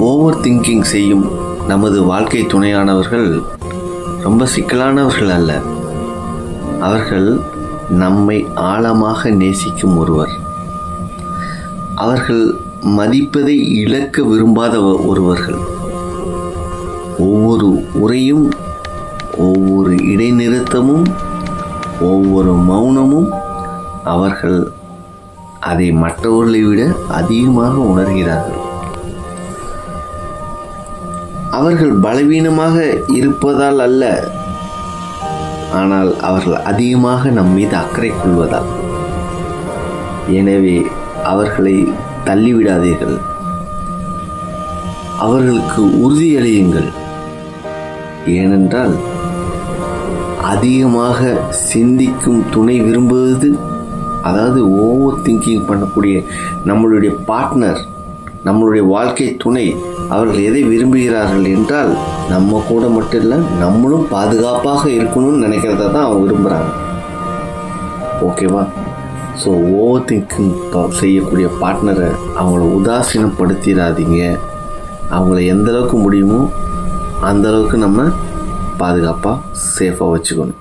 Over thinking செய்யும் நமது வாழ்க்கை துணையானவர்கள் ரொம்ப சிக்கலானவர்கள் அல்ல. அவர்கள் நம்மை ஆழமாக நேசிக்கும் ஒருவர். அவர்கள் மதிப்பதை இழக்க விரும்பாத ஒருவர்கள். ஒவ்வொரு உரையும் ஒவ்வொரு இடைநிறுத்தமும் ஒவ்வொரு மௌனமும் அவர்கள் அதை மற்றவர்களை விட அதிகமாக உணர்கிறார்கள். அவர்கள் பலவீனமாக இருப்பதால் அல்ல ஆனால் அவர்கள் அதிகமாக நம் மீது அக்கறை கொள்வதால். எனவே அவர்களை தள்ளிவிடாதீர்கள். அவர்களுக்கு உறுதியளியுங்கள் ஏனென்றால் அதிகமாக சிந்திக்கும் துணை விரும்புவது அதாவது ஓவர் திங்கிங் பண்ணக்கூடிய நம்மளுடைய பார்ட்னர் நம்மளுடைய வாழ்க்கை துணை. அவர்கள் எதை விரும்புகிறார்கள் என்றால் நம்ம கூட மட்டும் இல்லை நம்மளும் பாதுகாப்பாக இருக்கணும்னு நினைக்கிறத தான் அவங்க விரும்புகிறாங்க ஓகேவா ஸோ ஓவர் திங்கிங் செய்யக்கூடிய பார்ட்னரை அவங்கள உதாசீனப்படுத்திடாதீங்க. அவங்கள எந்த அளவுக்கு முடியுமோ அந்த அளவுக்கு நம்ம பாதுகாப்பாக சேஃபாக வச்சுக்கணும்.